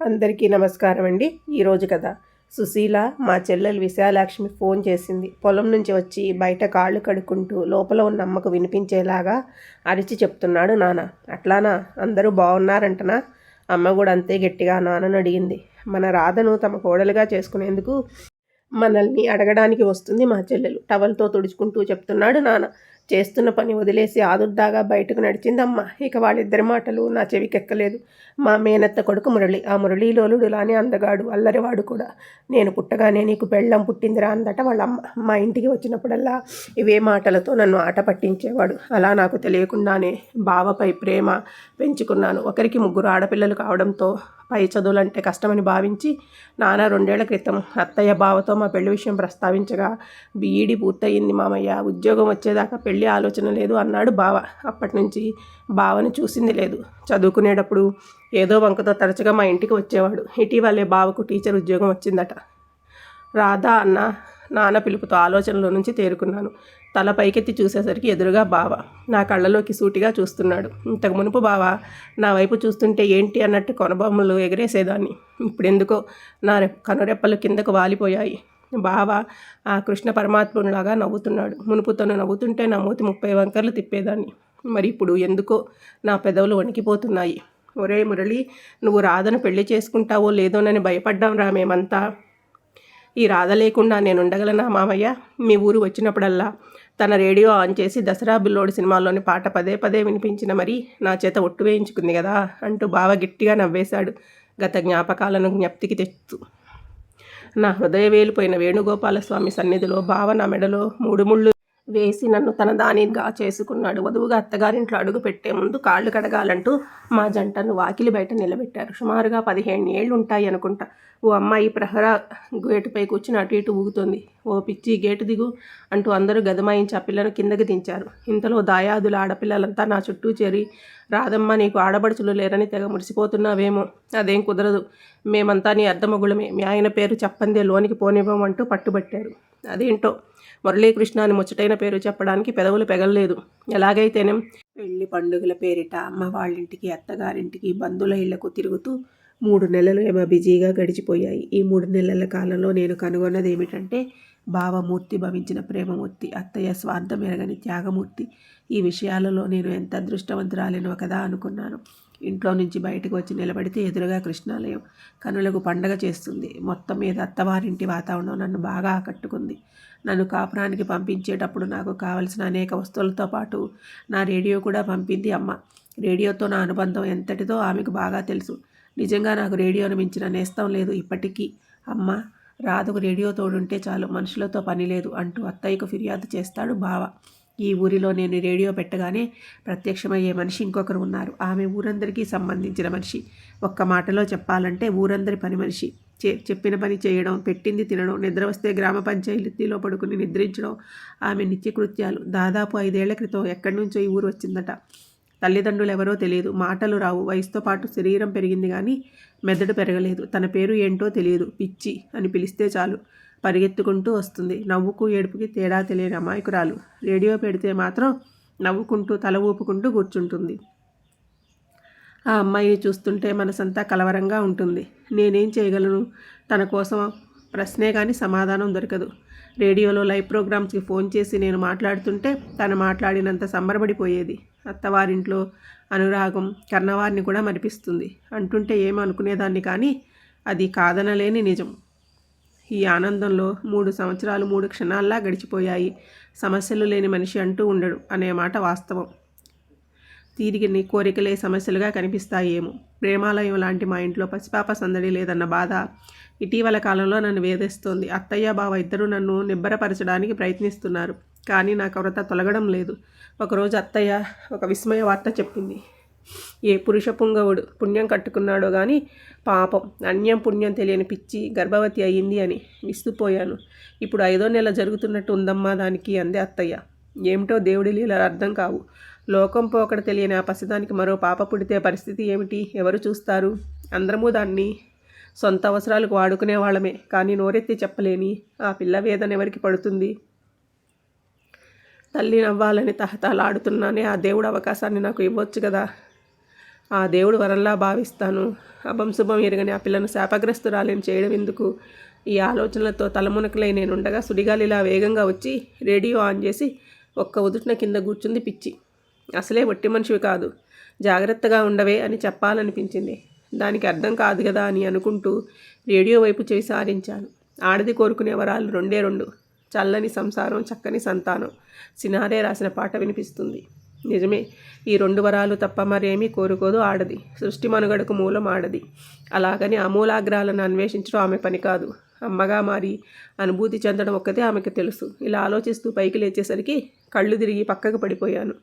అందరికీ నమస్కారం అండి. ఈరోజు కదా సుశీల మా చెల్లెలు విశాలాక్ష్మి ఫోన్ చేసింది. పొలం నుంచి వచ్చి బయట కాళ్ళు కడుక్కుంటూ లోపల ఉన్న అమ్మకు వినిపించేలాగా అరిచి చెప్తున్నాడు నాన్న. అట్లానా? అందరూ బాగున్నారంటనా? అమ్మ కూడా అంతే గట్టిగా నాన్నను అడిగింది. మన రాధను తమ కోడలుగా చేసుకునేందుకు మనల్ని అడగడానికి వస్తుంది మా చెల్లెలు. టవల్తో తుడుచుకుంటూ చెప్తున్నాడు నాన్న. చేస్తున్న పని వదిలేసి ఆదుర్దాగా బయటకు నడిచిందమ్మ. ఇక వాళ్ళిద్దరి మాటలు నా చెవికెక్కలేదు. మా మేనత్త కొడుకు మురళి ఆ మురళీలోలుడు లానే అందగాడు అల్లరివాడు కూడా. నేను పుట్టగానే నీకు పెళ్ళం పుట్టిందిరా అందట వాళ్ళ అమ్మ మా ఇంటికి వచ్చినప్పుడల్లా ఇవే మాటలతో నన్ను ఆట పట్టించేవాడు. అలా నాకు తెలియకుండానే బావపై ప్రేమ పెంచుకున్నాను. ఒకరికి ముగ్గురు ఆడపిల్లలు కావడంతో పై చదువులంటే కష్టమని భావించి నాన్న రెండేళ్ళ క్రితం అత్తయ్య బావతో మా పెళ్ళి విషయం ప్రస్తావించగా బీఈడి పూర్తయింది మామయ్య ఉద్యోగం వచ్చేదాకా పెళ్ళి ఆలోచన లేదు అన్నాడు బావ. అప్పటి నుంచి బావని చూసింది లేదు. చదువుకునేటప్పుడు ఏదో వంకతో తరచుగా మా ఇంటికి వచ్చేవాడు. ఇటీవలే బావకు టీచర్ ఉద్యోగం వచ్చిందట. రాధా అన్న నాన్న పిలుపుతో ఆలోచనలో నుంచి తేరుకున్నాను. తల పైకెత్తి చూసేసరికి ఎదురుగా బావ. నా కళ్ళలోకి సూటిగా చూస్తున్నాడు. ఇంతకు మునుపు బావ నా వైపు చూస్తుంటే ఏంటి అన్నట్టు కొనబొమ్మలు ఎగరేసేదాన్ని. ఇప్పుడెందుకో నా కనురెప్పలు కిందకు వాలిపోయాయి. బావ ఆ కృష్ణ పరమాత్మునిలాగా నవ్వుతున్నాడు. మునుపు తను నవ్వుతుంటే నా మూతి ముప్పై వంకర్లు తిప్పేదాన్ని. మరి ఇప్పుడు ఎందుకో నా పెదవులు వణికిపోతున్నాయి. ఒరే మురళి నువ్వు రాధను పెళ్ళి చేసుకుంటావో లేదోనని భయపడ్డాం రా మేమంతా. ఈ రాధ లేకుండా నేను ఉండగలనా మామయ్య? మీ ఊరు వచ్చినప్పుడల్లా తన రేడియో ఆన్ చేసి దసరా బిల్లోడి సినిమాలోని పాట పదే పదే వినిపించిన మరి నా చేత ఒట్టు వేయించుకుంది కదా అంటూ బావ గట్టిగా నవ్వేశాడు గత జ్ఞాపకాలను జ్ఞప్తికి తెస్తూ. నా హృదయ వేలిపోయిన వేణుగోపాలస్వామి సన్నిధిలో బావ నా మెడలో మూడు ముళ్ళు వేసి నన్ను తన దానిగా చేసుకున్నాడు. వధువుగా అత్తగారింట్లో అడుగు పెట్టే ముందు కాళ్ళు కడగాలంటూ మా జంటను వాకిలి బయట నిలబెట్టారు. సుమారుగా పదిహేను ఏళ్ళు ఉంటాయి అనుకుంటా. ఓ అమ్మాయి ప్రహరా గేటుపై కూర్చుని అటు ఇటు ఊగుతుంది. ఓ పిచ్చి గేటు దిగు అంటూ అందరూ గదమాయించి ఆ పిల్లను కిందకి దించారు. ఇంతలో దాయాదుల ఆడపిల్లలంతా నా చుట్టూ చేరి రాదమ్మ నీకు ఆడబడుచులు లేరని తెగ మురిసిపోతున్నావేమో. అదేం కుదరదు. మేమంతా నీ అర్ధమగుళమే. మీ ఆయన పేరు చెప్పందే లోనికి పోనివ్వమంటూ పట్టుబట్టారు. అదేంటో? మురళీకృష్ణ అని ముచ్చటైన పేరు చెప్పడానికి పెదవులు పెగలలేదు. ఎలాగైతేనే పెళ్ళి పండుగల పేరిట అమ్మ వాళ్ళింటికి అత్తగారింటికి బంధువుల ఇళ్ళకు తిరుగుతూ మూడు నెలలు ఏమో బిజీగా గడిచిపోయాయి. ఈ మూడు నెలల కాలంలో నేను కనుగొన్నది ఏమిటంటే భావమూర్తి భవించిన ప్రేమమూర్తి అత్తయ్య స్వార్థం ఎరగని త్యాగమూర్తి. ఈ విషయాలలో నేను ఎంత అదృష్టవంతురాలేనో కదా అనుకున్నాను. ఇంట్లో నుంచి బయటకు వచ్చి నిలబడితే ఎదురుగా కృష్ణాలయం కనులకు పండగ చేస్తుంది. మొత్తం మీద అత్తవారింటి వాతావరణం నన్ను బాగా ఆకట్టుకుంది. నన్ను కాపురానికి పంపించేటప్పుడు నాకు కావలసిన అనేక వస్తువులతో పాటు నా రేడియో కూడా పంపింది అమ్మ. రేడియోతో నా అనుబంధం ఎంతటిదో ఆమెకు బాగా తెలుసు. నిజంగా నాకు రేడియోను మించిన నేస్తం లేదు ఇప్పటికీ. అమ్మ రాధకు రేడియో తోడుంటే చాలు మనుషులతో పని లేదు అంటూ అత్తయ్యకు ఫిర్యాదు చేస్తాడు బావ. ఈ ఊరిలో నేను రేడియో పెట్టగానే ప్రత్యక్షమయ్యే మనిషి ఇంకొకరు ఉన్నారు. ఆమె ఊరందరికీ సంబంధించిన మనిషి. ఒక్క మాటలో చెప్పాలంటే ఊరందరి పని మనిషి. చే చెప్పిన పని చేయడం పెట్టింది తినడం నిద్ర వస్తే గ్రామ పంచాయతీలో పడుకుని నిద్రించడం ఆమె నిత్యకృత్యాలు. దాదాపు ఐదేళ్ళ క్రితం ఎక్కడి నుంచో ఈ ఊరు వచ్చిందట. తల్లిదండ్రులు ఎవరో తెలియదు. మాటలు రావు. వయసుతో పాటు శరీరం పెరిగింది కానీ మెదడు పెరగలేదు. తన పేరు ఏంటో తెలియదు. పిచ్చి అని పిలిస్తే చాలు. పరిగెత్తుకుంటూ వస్తుంది. నవ్వుకు ఏడుపుకి తేడా తెలియని అమాయకురాలు. రేడియో పెడితే మాత్రం నవ్వుకుంటూ తల ఊపుకుంటూ కూర్చుంటుంది. ఆ అమ్మాయిని చూస్తుంటే మనసంతా కలవరంగా ఉంటుంది. నేనేం చేయగలను? తన కోసం ప్రశ్నే కానీ సమాధానం దొరకదు. రేడియోలో లైవ్ ప్రోగ్రామ్స్కి ఫోన్ చేసి నేను మాట్లాడుతుంటే తను మాట్లాడినంత సంబరపడిపోయేది. అత్తవారింట్లో అనురాగం కన్నవారిని కూడా మరిపిస్తుంది. అంటుంటే ఏమో అనుకునేదాన్ని కానీ అది కాదనలేని నిజం. ఈ ఆనందంలో మూడు సంవత్సరాలు మూడు క్షణాల్లా గడిచిపోయాయి. సమస్యలు లేని మనిషి అంటూ ఉండడు అనే మాట వాస్తవం. తీరిగిని కోరికలే సమస్యలుగా కనిపిస్తాయేమో. ప్రేమాలయం లాంటి మా ఇంట్లో పసిపాప సందడి లేదన్న బాధ ఇటీవల కాలంలో నన్ను వేధిస్తోంది. అత్తయ్య బావ ఇద్దరు నన్ను నిబ్బరపరచడానికి ప్రయత్నిస్తున్నారు. కానీ నా కొరత తొలగడం లేదు. ఒకరోజు అత్తయ్య ఒక విస్మయ వార్త చెప్పింది. ఏ పురుష పుంగవుడు పుణ్యం కట్టుకున్నాడో కానీ పాపం అన్యం పుణ్యం తెలియని పిచ్చి గర్భవతి అయ్యింది అని విస్తుపోయాను. ఇప్పుడు ఐదో నెల జరుగుతున్నట్టు ఉందమ్మా దానికి అందే అత్తయ్య. ఏమిటో దేవుడి లీల అర్థం కావు. లోకం పోకడ తెలియని ఆ పసిదానికి మరో పాప పుడితే పరిస్థితి ఏమిటి? ఎవరు చూస్తారు? అందరము దాన్ని సొంత అవసరాలకు వాడుకునే వాళ్ళమే. కానీ నోరెత్తి చెప్పలేని ఆ పిల్ల వేదన ఎవరికి పడుతుంది? తల్లి నవ్వాలని తహతలాడుతున్నానే ఆ దేవుడు అవకాశాన్ని నాకు ఇవ్వచ్చు కదా? ఆ దేవుడు వరంలా భావిస్తాను. అభం శుభం ఎరగని ఆ పిల్లను శాపగ్రస్తురాలిని చేయడం ఎందుకు? ఈ ఆలోచనలతో తలమునకలై నేనుండగా సుడిగాలిలా వేగంగా వచ్చి రేడియో ఆన్ చేసి ఒక్క ఉదుటిన కింద కూర్చుంది పిచ్చి. అసలే వట్టి మనిషివి కాదు. జాగ్రత్తగా ఉండవే అని చెప్పాలనిపించింది. దానికి అర్థం కాదు కదా అని అనుకుంటూ రేడియో వైపు చేయి సారించాను. ఆడది కోరుకునే వరాలు రెండే రెండు. చల్లని సంసారం చక్కని సంతానం. సినారే రాసిన పాట వినిపిస్తుంది. నిజమే. ఈ రెండు వరాలు తప్ప మరేమీ కోరుకోదు ఆడది. సృష్టి మనుగడకు మూలం ఆడది. అలాగని అమూలాగ్రాలను అన్వేషించడం ఆమె పని కాదు. అమ్మగా మారి అనుభూతి చెందడం ఒక్కతే ఆమెకు తెలుసు. ఇలా ఆలోచిస్తూ పైకి లేచేసరికి కళ్ళు తిరిగి పక్కకు పడిపోయాను.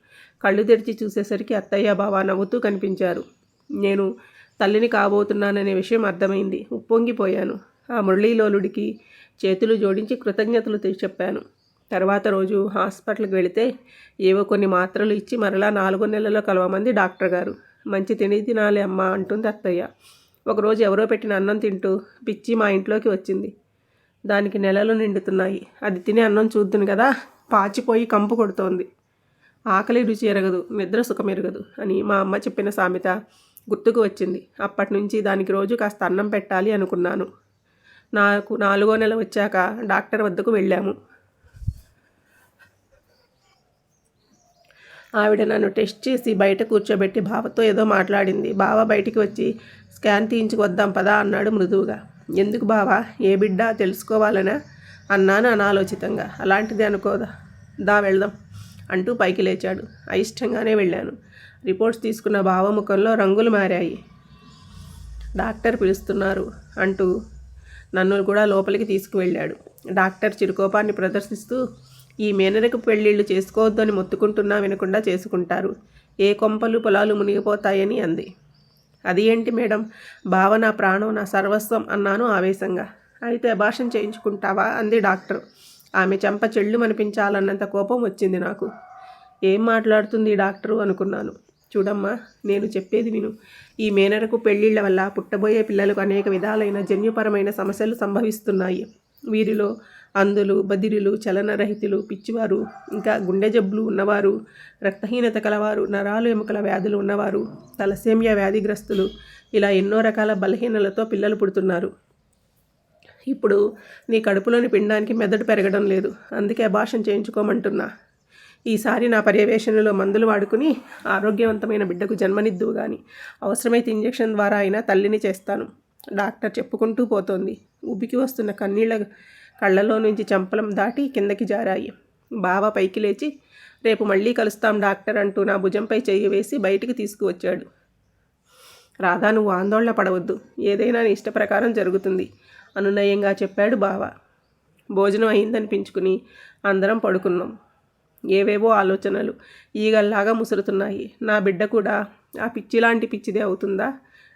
కళ్ళు తెరిచి చూసేసరికి అత్తయ్య బావ నవ్వుతూ కనిపించారు. నేను తల్లిని కాబోతున్నాననే విషయం అర్థమైంది. ఉప్పొంగిపోయాను. ఆ మురళీలోలుడికి చేతులు జోడించి కృతజ్ఞతలు చెప్పాను. తర్వాత రోజు హాస్పిటల్కి వెళితే ఏవో కొన్ని మాత్రలు ఇచ్చి మరలా నాలుగో నెలలో కలవమంది డాక్టర్ గారు. మంచి తిని తినాలి అమ్మ అంటుంది అత్తయ్య. ఒకరోజు ఎవరో పెట్టిన అన్నం తింటూ పిచ్చి మా ఇంట్లోకి వచ్చింది. దానికి నెలలు నిండుతున్నాయి. అది తినే అన్నం చూద్దును కదా. పాచిపోయి కంపు కొడుతోంది. ఆకలి రుచి ఎరగదు. నిద్ర సుఖం ఎరగదు అని మా అమ్మ చెప్పిన సామెత గుర్తుకు వచ్చింది. అప్పటి నుంచి దానికి రోజు కాస్త అన్నం పెట్టాలి అనుకున్నాను. నాకు నాలుగో నెల వచ్చాక డాక్టర్ వద్దకు వెళ్ళాము. ఆవిడ నన్ను టెస్ట్ చేసి బయట కూర్చోబెట్టి బావతో ఏదో మాట్లాడింది. బావ బయటికి వచ్చి స్కాన్ తీయించుకొద్దాం పదా అన్నాడు మృదువుగా. ఎందుకు బావా? ఏ బిడ్డ? తెలుసుకోవాలనా? అన్నాను అనాలోచితంగా. అలాంటిది అనుకోదా? దా వెళ్దాం అంటూ పైకి లేచాడు. అయిష్టంగానే వెళ్ళాను. రిపోర్ట్స్ తీసుకున్న భావముఖంలో రంగులు మారాయి. డాక్టర్ పిలుస్తున్నారు అంటూ నన్ను కూడా లోపలికి తీసుకువెళ్ళాడు. డాక్టర్ చిరుకోపాన్ని ప్రదర్శిస్తూ ఈ మేనరకు పెళ్ళిళ్ళు చేసుకోవద్దు అని మొత్తుకుంటున్నా వినకుండా చేసుకుంటారు. ఏ కొంపలు పొలాలు మునిగిపోతాయని అంది. అది ఏంటి మేడం? బావ నా ప్రాణం నా సర్వస్వం అన్నాను ఆవేశంగా. అయితే అభాషణ చేయించుకుంటావా? అంది డాక్టర్. ఆమె చెంప చెళ్ళు అనిపించాలన్నంత కోపం వచ్చింది నాకు. ఏం మాట్లాడుతుంది డాక్టరు? అనుకున్నాను. చూడమ్మా నేను చెప్పేది విను. ఈ మేనరకు పెళ్ళిళ్ళ వల్ల పుట్టబోయే పిల్లలకు అనేక విధాలైన జన్యుపరమైన సమస్యలు సంభవిస్తున్నాయి. వీరిలో అందులు బదిరిలు చలనరహితులు పిచ్చివారు ఇంకా గుండె జబ్బులు ఉన్నవారు రక్తహీనత కలవారు నరాలు ఎముకల వ్యాధులు ఉన్నవారు తలసేమియా వ్యాధిగ్రస్తులు ఇలా ఎన్నో రకాల బలహీనలతో పిల్లలు పుడుతున్నారు. ఇప్పుడు నీ కడుపులోని పిండానికి మెదడు పెరగడం లేదు. అందుకే అభాషణ చేయించుకోమంటున్నా. ఈసారి నా పర్యవేక్షణలో మందులు వాడుకుని ఆరోగ్యవంతమైన బిడ్డకు జన్మనిద్దువు కానీ అవసరమైతే ఇంజెక్షన్ ద్వారా అయినా తల్లిని చేస్తాను. డాక్టర్ చెప్పుకుంటూ పోతోంది. ఉబ్బికి వస్తున్న కన్నీళ్ళ కళ్ళలో నుంచి చంపలం దాటి కిందకి జారాయి. బావ పైకి లేచి రేపు మళ్ళీ కలుస్తాం డాక్టర్ అంటూ నా భుజంపై చెయ్యి వేసి బయటికి తీసుకువచ్చాడు. రాధా నువ్వు ఆందోళన పడవద్దు. ఏదైనా నీ ఇష్ట ప్రకారం జరుగుతుంది అనునయంగా చెప్పాడు బావ. భోజనం అయిందనిపించుకుని అందరం పడుకున్నాం. ఏవేవో ఆలోచనలు ఈగల్లాగా ముసురుతున్నాయి. నా బిడ్డ కూడా ఆ పిచ్చిలాంటి పిచ్చిదే అవుతుందా?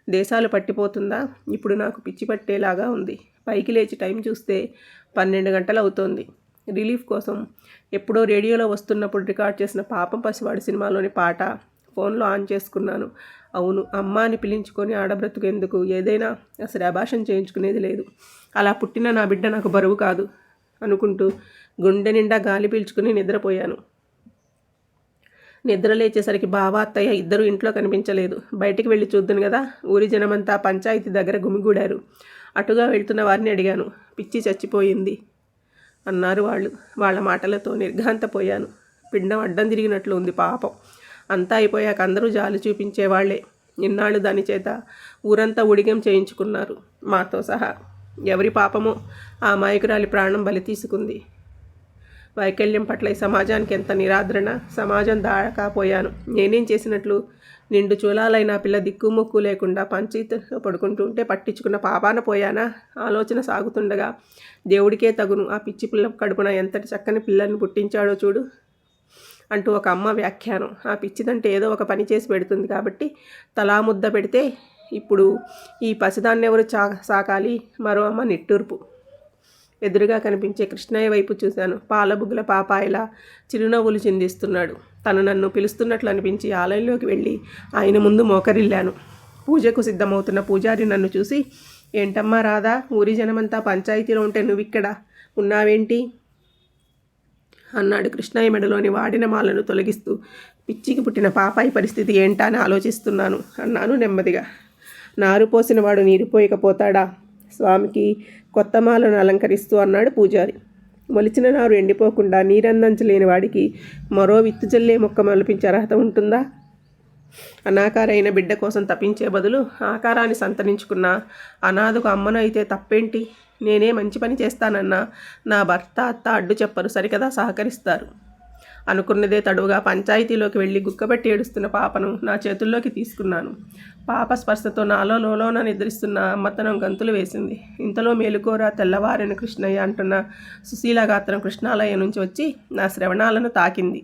దేశాలు పట్టిపోతుందా? ఇప్పుడు నాకు పిచ్చి పట్టేలాగా ఉంది. పైకి లేచి టైం చూస్తే పన్నెండు గంటలు అవుతోంది రిలీఫ్ కోసం ఎప్పుడో రేడియోలో వస్తున్నప్పుడు రికార్డ్ చేసిన పాపం పసివాడి సినిమాలోని పాట ఫోన్లో ఆన్ చేసుకున్నాను. అవును అమ్మ అని పిలించుకొని ఆడబ్రతుకెందుకు? ఏదైనా అసలు అభాషణ చేయించుకునేది లేదు. అలా పుట్టిన నా బిడ్డ నాకు బరువు కాదు అనుకుంటూ గుండె నిండా గాలి పీల్చుకుని నిద్రపోయాను. నిద్ర లేచేసరికి బావ అత్తయ్య ఇద్దరు ఇంట్లో కనిపించలేదు. బయటికి వెళ్ళి చూద్దును కదా? ఊరి జనమంతా పంచాయతీ దగ్గర గుమిగూడారు. అటుగా వెళ్తున్న వారిని అడిగాను. పిచ్చి చచ్చిపోయింది అన్నారు వాళ్ళు. వాళ్ళ మాటలతో నిర్ఘాంతపోయాను. పిండం అడ్డం తిరిగినట్లు ఉంది పాపం. అంతా అయిపోయాక అందరూ జాలి చూపించేవాళ్ళే ఇన్నాళ్ళు దాని చేత ఊరంతా ఉడిగం చేయించుకున్నారు. మాతో సహా ఎవరి పాపమో ఆ మాయకురాలి ప్రాణం బలి తీసుకుంది. వైకల్యం పట్ల ఈ సమాజానికి ఎంత నిరాదరణ సమాజం దాడకపోయాను. నేనేం చేసినట్లు? నిండు చూలాలైన పిల్ల దిక్కుముక్కు లేకుండా పంచాయతీలో పడుకుంటుంటే పట్టించుకున్న పాపాన పోయానా? ఆలోచన సాగుతుండగా దేవుడికే తగును. ఆ పిచ్చి పిల్ల కడుపున ఎంతటి చక్కని పిల్లల్ని పుట్టించాడో చూడు అంటూ ఒక అమ్మ వ్యాఖ్యానం. ఆ పిచ్చిదంటే ఏదో ఒక పని చేసి పెడుతుంది కాబట్టి తలా ముద్ద పెడితే ఇప్పుడు ఈ పసిదాన్ని ఎవరు చా సాకాలి? మరో అమ్మ నిట్టూర్పు. ఎదురుగా కనిపించే కృష్ణయ్య వైపు చూశాను. పాలబుగ్గుల పాపాయిలా చిరునవ్వులు చిందిస్తున్నాడు. తను నన్ను పిలుస్తున్నట్లు అనిపించి ఆలయంలోకి వెళ్ళి ఆయన ముందు మోకరిల్లాను. పూజకు సిద్ధమవుతున్న పూజారి నన్ను చూసి ఏంటమ్మా రాదా ఊరి జనమంతా పంచాయతీలో ఉంటే నువ్విక్కడ ఉన్నావేంటి? అన్నాడు కృష్ణయ్య మెడలోని వాడిన మాలను తొలగిస్తూ పిచ్చికి పుట్టిన పాపాయి పరిస్థితి ఏంటా అని ఆలోచిస్తున్నాను అన్నాను నెమ్మదిగా. నారు పోసిన వాడు నీరు పోయకపోతాడా? స్వామికి కొత్త మాలను అలంకరిస్తూ అన్నాడు పూజారి. మొలిచిన నారు ఎండిపోకుండా నీరందించలేని వాడికి మరో విత్తు జల్లే మొక్క మొలిపించే అర్హత ఉంటుందా? అనాకారైన బిడ్డ కోసం తప్పించే బదులు ఆకారాన్ని సంతరించుకున్న అనాథకు అమ్మను అయితే తప్పేంటి? నేనే మంచి పని చేస్తానన్నా నా భర్త అత్త అడ్డు చెప్పరు సరికదా సహకరిస్తారు. అనుకున్నదే తడువుగా పంచాయతీలోకి వెళ్ళి గుక్కబెట్టి ఏడుస్తున్న పాపను నా చేతుల్లోకి తీసుకున్నాను. పాప స్పర్శతో నాలో లోలోన నిద్రిస్తున్న అమ్మతనం గంతులు వేసింది. ఇంతలో మేలుకోర తెల్లవారిన కృష్ణయ్య అంటున్న సుశీల గాత్రం కృష్ణాలయం నుంచి వచ్చి నా శ్రవణాలను తాకింది.